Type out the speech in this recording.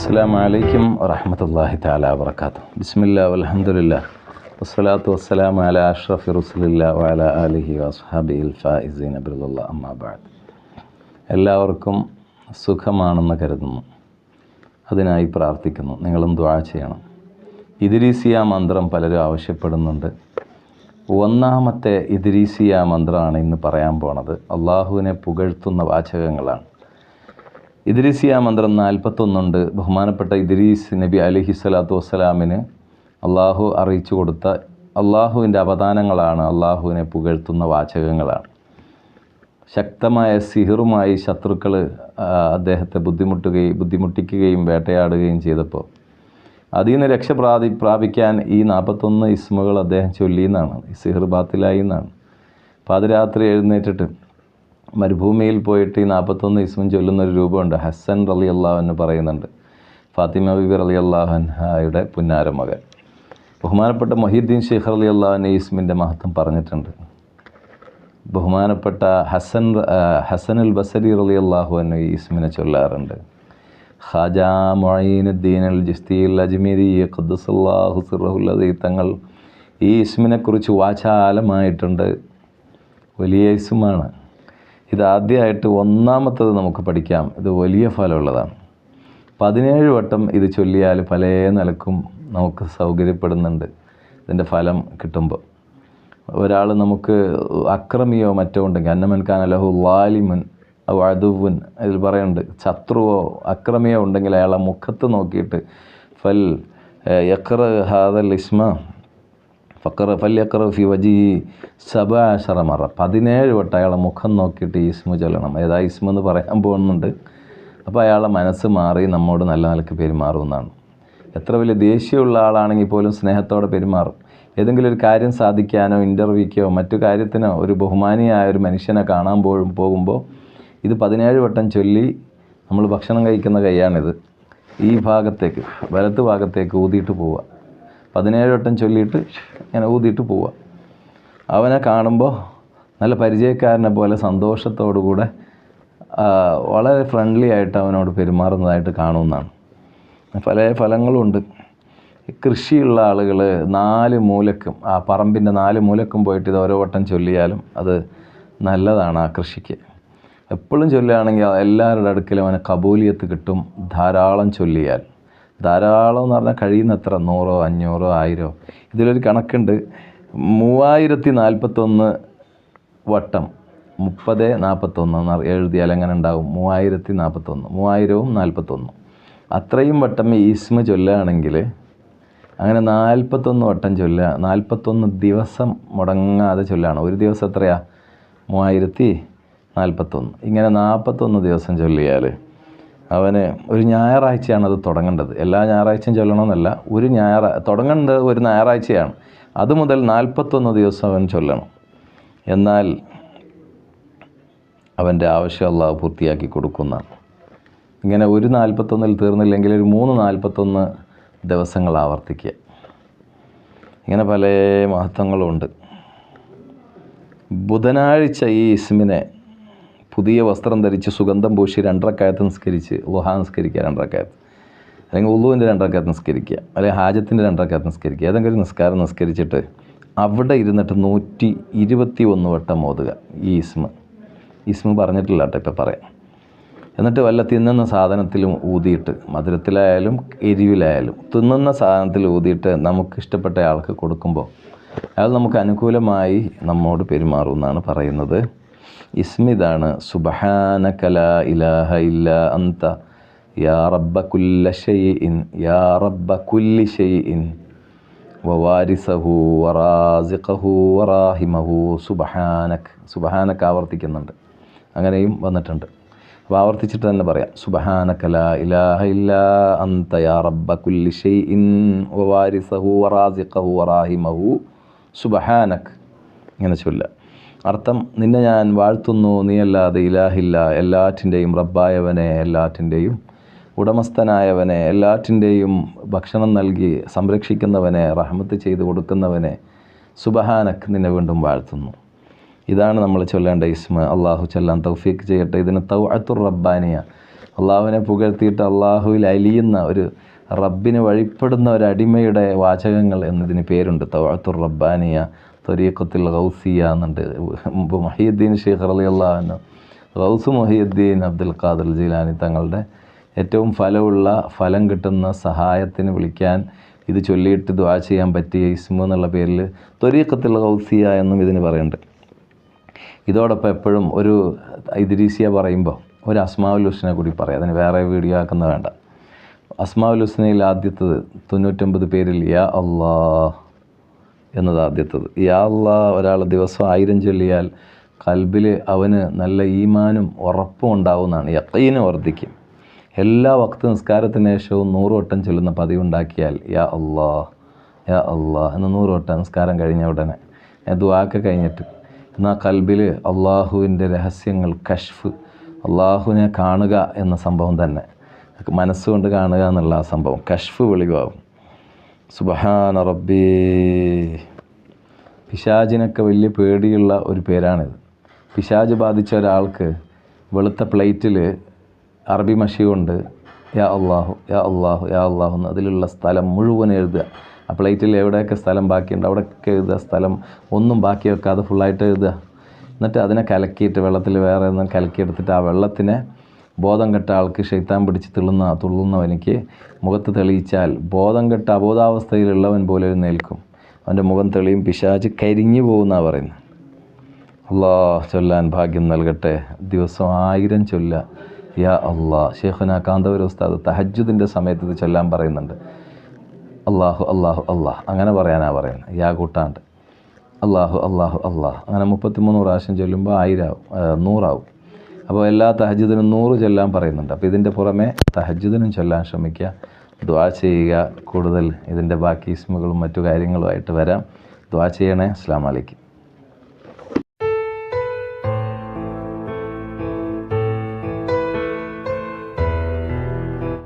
അസ്സാം വലൈക്കും വറഹമത്തല്ലാഹി താല വർക്കാത്തു ബിസ്മില്ല അലഹമുല്ല വസ്സലാത്തു വസ്സലാം അല അഷ്റഫി റുസുലില്ല വല അലിഹി വസ്ഹാബി ഫായിസീൻ അബ്ദുല്ല അമ്മാബാദ് എല്ലാവർക്കും സുഖമാണെന്ന് കരുതുന്നു. അതിനായി പ്രാർത്ഥിക്കുന്നു. നിങ്ങളും ദ്വാ ചെയ്യണം. ഇദ്രീസിയ മന്ത്രം പലരും ആവശ്യപ്പെടുന്നുണ്ട്. ഒന്നാമത്തെ ഇദ്രീസിയ മന്ത്രമാണ് ഇന്ന് പറയാൻ പോണത്. അള്ളാഹുവിനെ പുകഴ്ത്തുന്ന വാചകങ്ങളാണ്. ഇദ്രീസിയ മന്ത്രം നാൽപ്പത്തൊന്നുണ്ട്. ബഹുമാനപ്പെട്ട ഇദ്രീസ് നബി അലഹി സ്വലാത്തു വസ്സലാമിന് അള്ളാഹു അറിയിച്ചു കൊടുത്ത അള്ളാഹുവിന്റെ അവദാനങ്ങളാണ് അള്ളാഹുവിനെ പുകഴ്ത്തുന്ന വാചകങ്ങളാണ്. ശക്തമായ സിഹിറുമായി ശത്രുക്കൾ അദ്ദേഹത്തെ ബുദ്ധിമുട്ടുകയും ബുദ്ധിമുട്ടിക്കുകയും വേട്ടയാടുകയും ചെയ്തപ്പോൾ അതിൽ നിന്ന് രക്ഷ പ്രാപി പ്രാപിക്കാൻ ഈ നാൽപ്പത്തൊന്ന് ഇസ്മുകൾ അദ്ദേഹം ചൊല്ലിയെന്നാണ് സിഹിർ ബാത്തിലായി എന്നാണ്. പാതിരാത്രി എഴുന്നേറ്റിട്ട് മരുഭൂമിയിൽ പോയിട്ട് ഈ നാൽപ്പത്തൊന്ന് ഇസ്മും ചൊല്ലുന്നൊരു രൂപമുണ്ട്. ഹസൻ റലി അള്ളാഹു പറയുന്നുണ്ട്. ഫാത്തിമ ബിബി റലി പുന്നാര പുന്നാരമകൻ ബഹുമാനപ്പെട്ട മൊഹീദ്ദീൻ ഷെയ്ഖ് അലി അള്ളാഹുവിന്റെ ഇസ്മിന്റെ മഹത്വം പറഞ്ഞിട്ടുണ്ട്. ബഹുമാനപ്പെട്ട ഹസൻ ഹസനുൽ ബസരി റലി അള്ളാഹു എന്ന ഈ ഇസ്മിനെ ചൊല്ലാറുണ്ട്. ഖാജ മൊഴീനുദ്ദീൻ അൽ ജിസ്തിയിൽ അജ്മീരി ഖദ്ദുസല്ലാഹു സിറഹുല്ലദീ തങ്ങൾ ഈ ഇസ്മിനെക്കുറിച്ച് വാചാലമായിട്ടുണ്ട്. വലിയ ഇസ്മാണ്. ഇതാദ്യമായിട്ട് ഒന്നാമത്തത് നമുക്ക് പഠിക്കാം. ഇത് വലിയ ഫലമുള്ളതാണ്. പതിനേഴ് വട്ടം ഇത് ചൊല്ലിയാൽ പല നിലക്കും നമുക്ക് സൗകര്യപ്പെടുന്നുണ്ട് ഇതിന്റെ ഫലം കിട്ടുമ്പോൾ. ഒരാൾ നമുക്ക് അക്രമിയോ മറ്റോ ഉണ്ടെങ്കിൽ അന്നമൻ ഖാൻ അലഹു വാലിമുൻ വഴുവുൻ അതിൽ പറയുന്നുണ്ട് ശത്രുവോ അക്രമിയോ ഉണ്ടെങ്കിൽ അയാളെ മുഖത്ത് നോക്കിയിട്ട് ഫൽ യക്ര ഹാദൽ ഇസ്മ ഫക്കർ ഫല്യക്കറ ഫി വജി സബാശറമറ പതിനേഴ് വട്ടം അയാളെ മുഖം നോക്കിയിട്ട് ഈസ്മു ചൊല്ലണം. ഏതാ ഈസ്മു എന്ന് പറയാൻ പോകുന്നുണ്ട്. അപ്പോൾ അയാളെ മനസ്സ് മാറി നമ്മോട് നല്ല നിലയ്ക്ക് പെരുമാറുമെന്നാണ്. എത്ര വലിയ ദേഷ്യമുള്ള ആളാണെങ്കിൽ പോലും സ്നേഹത്തോടെ പെരുമാറും. ഏതെങ്കിലും ഒരു കാര്യം സാധിക്കാനോ ഇന്റർവ്യൂക്കോ മറ്റു കാര്യത്തിനോ ഒരു ബഹുമാനിയായ ഒരു മനുഷ്യനെ കാണാൻ പോഴും പോകുമ്പോൾ ഇത് പതിനേഴ് വട്ടം ചൊല്ലി നമ്മൾ ഭക്ഷണം കഴിക്കുന്ന കൈയാണിത്. ഈ ഭാഗത്തേക്ക് വലത്ത് ഭാഗത്തേക്ക് ഊതിയിട്ട് പോവുക. പതിനേഴ് വട്ടം ചൊല്ലിയിട്ട് ഇങ്ങനെ ഊതിയിട്ട് പോവുക. അവനെ കാണുമ്പോൾ നല്ല പരിചയക്കാരനെ പോലെ സന്തോഷത്തോടുകൂടെ വളരെ ഫ്രണ്ട്ലി ആയിട്ട് അവനോട് പെരുമാറുന്നതായിട്ട് കാണുമെന്നാണ്. പല ഫലങ്ങളുമുണ്ട് കൃഷിയുള്ള ആളുകൾ നാല് മൂലക്കും ആ പറമ്പിന്റെ നാല് മൂലക്കും പോയിട്ട് ഇത് ഓരോ വട്ടം ചൊല്ലിയാലും അത് നല്ലതാണ് ആ കൃഷിക്ക്. എപ്പോഴും ചൊല്ലുകയാണെങ്കിൽ എല്ലാവരുടെ അടുക്കലും അവന് കബൂലിയത്ത് കിട്ടും ധാരാളം ചൊല്ലിയാൽ. ധാരാളം എന്ന് പറഞ്ഞാൽ കഴിയുന്നത്ര നൂറോ അഞ്ഞൂറോ ആയിരോ. ഇതിലൊരു കണക്കുണ്ട്. മൂവായിരത്തി നാൽപ്പത്തൊന്ന് വട്ടം. മുപ്പത് നാൽപ്പത്തൊന്ന് എന്ന് എഴുതിയാൽ എങ്ങനെ ഉണ്ടാവും? മൂവായിരത്തി നാൽപ്പത്തൊന്ന് മൂവായിരവും നാൽപ്പത്തൊന്നും അത്രയും വട്ടം ഈ ഇസ്മ ചൊല്ലുകയാണെങ്കിൽ അങ്ങനെ നാൽപ്പത്തൊന്ന് വട്ടം ചൊല്ലുക നാൽപ്പത്തൊന്ന് ദിവസം മുടങ്ങാതെ ചൊല്ലുകയാണ്. ഒരു ദിവസം എത്രയാ? മൂവായിരത്തി നാൽപ്പത്തൊന്ന് ഇങ്ങനെ നാൽപ്പത്തൊന്ന് ദിവസം ചൊല്ലിയാൽ അവന് ഒരു ഞായറാഴ്ചയാണ് അത് തുടങ്ങേണ്ടത്. എല്ലാ ഞായറാഴ്ചയും ചൊല്ലണമെന്നല്ല ഒരു ഞായറ തുടങ്ങേണ്ടത് ഒരു ഞായറാഴ്ചയാണ്. അത് മുതൽ നാൽപ്പത്തൊന്ന് ദിവസം അവൻ ചൊല്ലണം. എന്നാൽ അവന്റെ ആവശ്യം പൂർത്തിയാക്കി കൊടുക്കുന്ന ഇങ്ങനെ ഒരു നാൽപ്പത്തൊന്നിൽ തീർന്നില്ലെങ്കിൽ ഒരു മൂന്ന് നാൽപ്പത്തൊന്ന് ദിവസങ്ങൾ ആവർത്തിക്കുക. ഇങ്ങനെ പല മഹത്വങ്ങളുമുണ്ട് ബുധനാഴ്ച ഈ ഇസ്മിനെ പുതിയ വസ്ത്രം ധരിച്ച് സുഗന്ധം പൂശി രണ്ടരക്കായത്ത് നിസ്കരിച്ച് ലുഹാ നിസ്കരിക്കുക രണ്ടരക്കായത്ത്. അല്ലെങ്കിൽ ഉള്ളുവിന്റെ രണ്ടരക്കായത്ത് നിസ്കരിക്കുക അല്ലെങ്കിൽ ഹാജത്തിന്റെ രണ്ടരക്കായത്ത് നിസ്കരിക്കുക ഏതെങ്കിലും നിസ്കാരം നിസ്കരിച്ചിട്ട് അവിടെ ഇരുന്നിട്ട് നൂറ്റി ഇരുപത്തി ഒന്ന് വട്ടം ഓതുക ഈ ഇസ്മ. ഇസ്മ പറഞ്ഞിട്ടില്ല കേട്ടോ ഇപ്പം പറയാം എന്നിട്ട് വല്ല തിന്നുന്ന സാധനത്തിലും ഊതിയിട്ട് മധുരത്തിലായാലും എരിവിലായാലും തിന്നുന്ന സാധനത്തിൽ ഊതിയിട്ട് നമുക്ക് ഇഷ്ടപ്പെട്ട ആൾക്ക് കൊടുക്കുമ്പോൾ അയാൾ നമുക്ക് അനുകൂലമായി നമ്മോട് പെരുമാറുമെന്നാണ് പറയുന്നത്. ഇസ്മിതാണ്. സുബഹാനകല ഇലാഹ ഇല്ല അന്ത. യാ റബ്ബ കുല്ല ഷെയ്ഇൻ യാ റബ്ബ കുല്ലി ഷെയ്ഇൻ വവാരിസഹു വറാസിഖഹു വറാഹിമഹു സുബഹാനക് സുബഹാനക്ക് ആവർത്തിക്കുന്നുണ്ട്. അങ്ങനെയും വന്നിട്ടുണ്ട്. അപ്പോൾ ആവർത്തിച്ചിട്ട് തന്നെ പറയാം. സുബഹാനകല ഇലാഹ ഇല്ല അന്ത യാ റബ്ബ കുല്ലി ഷെയ്ഇൻ വവാരിസഹു വറാസിഖഹു വറാഹിമഹു സുബഹാനക്. ഇങ്ങനെ ചൊല്ല അർത്ഥം നിന്നെ ഞാൻ വാഴ്ത്തുന്നു നീയല്ലാതെ ഇലാഹില്ല. എല്ലാറ്റിന്റെയും റബ്ബായവനെ എല്ലാറ്റിന്റെയും ഉടമസ്ഥനായവനെ എല്ലാറ്റിന്റെയും ഭക്ഷണം നൽകി സംരക്ഷിക്കുന്നവനെ റഹ്മത്ത് ചെയ്ത് കൊടുക്കുന്നവനെ സുബഹാനക്ക് നിന്നെ വീണ്ടും വാഴ്ത്തുന്നു. ഇതാണ് നമ്മൾ ചൊല്ലേണ്ട ഇസ്മ. അള്ളാഹു ചൊല്ലാൻ തൗഫീക്ക് ചെയ്യട്ടെ. ഇതിന് തൗഅത്തുർ റബ്ബാനിയ. അള്ളാഹുവിനെ പുകഴ്ത്തിയിട്ട് അള്ളാഹുവിൽ അലിയുന്ന ഒരു റബ്ബിന് വഴിപ്പെടുന്ന ഒരു അടിമയുടെ വാചകങ്ങൾ എന്നതിന് പേരുണ്ട് തൗഅത്തുർ റബ്ബാനിയ. ത്വരീഖത്തുൽ ഗൗസിയ എന്നുണ്ട്. മൊഹീദ്ദീൻ അലി റൗസ് മൊഹീദ്ദീൻ അബ്ദുൽ ഖാദർ ജീലാനി തങ്ങളുടെ ഏറ്റവും ഫലമുള്ള ഫലം കിട്ടുന്ന സഹായത്തിന് വിളിക്കാൻ ഇത് ചൊല്ലിയിട്ട് ദ്വാ ചെയ്യാൻ പറ്റിയ ഇസ്മു എന്നുള്ള പേരിൽ ത്വരീഖത്തുൽ ഗൗസിയ എന്നും ഇതിന് പറയുന്നുണ്ട്. ഇതോടൊപ്പം എപ്പോഴും ഒരു ഇദ്രീസിയ പറയുമ്പോൾ ഒരു അസ്മാവുൽ ഹുസ്നെ കൂടി പറയാം. അതിന് വേറെ വീഡിയോ ആക്കുന്ന വേണ്ട. അസ്മാവുൽ ഹുസ്നയിൽ ആദ്യത്തത് തൊണ്ണൂറ്റൊമ്പത് പേരിൽ യാ അള്ളാ എന്നത് ആദ്യത്തത്. യാ അള്ളാ ഒരാൾ ദിവസം ആയിരം ചൊല്ലിയാൽ കൽബിൽ അവന് നല്ല ഈമാനും ഉറപ്പും ഉണ്ടാവുന്നതാണ്. യക്കീന് വർദ്ധിക്കും. എല്ലാ വക്ത നിസ്കാരത്തിന് ശേഷവും നൂറ് വട്ടം ചൊല്ലുന്ന പതിവുണ്ടാക്കിയാൽ യാ അള്ളാ യാ അള്ളാ എന്ന് നൂറ് വട്ടം നിസ്കാരം കഴിഞ്ഞ ഉടനെ. ഞാൻ ദുവാക്ക് കഴിഞ്ഞിട്ട്. എന്നാൽ കൽബിൽ അള്ളാഹുവിന്റെ രഹസ്യങ്ങൾ കഷ്ഫ് അള്ളാഹുവിനെ കാണുക എന്ന സംഭവം തന്നെ. മനസ്സുകൊണ്ട് കാണുക എന്നുള്ള ആ സംഭവം. കഷ്ഫ് വെളിവാകും. സുബഹാന റബ്ബി. പിശാജിനൊക്കെ വലിയ പേടിയുള്ള ഒരു പേരാണിത്. പിശാജ് ബാധിച്ച ഒരാൾക്ക് വെളുത്ത പ്ലേറ്റിൽ അറബി മഷി കൊണ്ട് യാ അള്ളാഹു യാ അള്ളാഹു യാ അള്ളാഹു എന്ന് അതിലുള്ള സ്ഥലം മുഴുവൻ എഴുതുക. ആ പ്ലേറ്റിൽ എവിടെയൊക്കെ സ്ഥലം ബാക്കിയുണ്ട് അവിടെയൊക്കെ എഴുതുക. സ്ഥലം ഒന്നും ബാക്കി വെക്കാതെ ഫുള്ളായിട്ട് എഴുതുക. എന്നിട്ട് അതിനെ കലക്കിയിട്ട് വെള്ളത്തിൽ വേറെ ഒന്നും കലക്കിയെടുത്തിട്ട് ആ വെള്ളത്തിനെ ബോധം കെട്ട ആൾക്ക് ഷെയ്ത്താൻ പിടിച്ച് തുള്ളുന്ന തുള്ളുന്നവനിക്ക് മുഖത്ത് തെളിയിച്ചാൽ ബോധം കെട്ട അബോധാവസ്ഥയിലുള്ളവൻ പോലെ നിൽക്കും. അവന്റെ മുഖം തെളിയും പിശാച്ച് കരിഞ്ഞു പോകുന്നതാണ് പറയുന്നത്. അള്ളാ ചൊല്ലാൻ ഭാഗ്യം നൽകട്ടെ. ദിവസം ആയിരം ചൊല്ല. യാ അള്ളാ ഷെയ്ഖുന കാന്തപുര ഉസ്താദ് തഹജുദിന്റെ സമയത്ത് ഇത് ചൊല്ലാൻ പറയുന്നുണ്ട്. അള്ളാഹു അള്ളാഹു അള്ളാഹ് അങ്ങനെ പറയാനാണ് പറയുന്നത്. യാ കൂട്ടാണ്ട്. അള്ളാഹു അള്ളാഹു അള്ളാഹ് അങ്ങനെ മുപ്പത്തിമൂന്ന് പ്രാവശ്യം ചൊല്ലുമ്പോൾ ആയിരാവും ആവും നൂറാവും. അപ്പോൾ എല്ലാ തഹജിദിനും നൂറ് ചൊല്ലാൻ പറയുന്നുണ്ട്. അപ്പോൾ ഇതിന്റെ പുറമെ തഹജിദിനും ചൊല്ലാൻ ശ്രമിക്കുക. ദ്വാ ചെയ്യുക. കൂടുതൽ ഇതിന്റെ ബാക്കി ഇസ്മുകളും മറ്റു കാര്യങ്ങളുമായിട്ട് വരാം. ദ്വാ ചെയ്യണേ. അസ്ലാം വലൈക്കും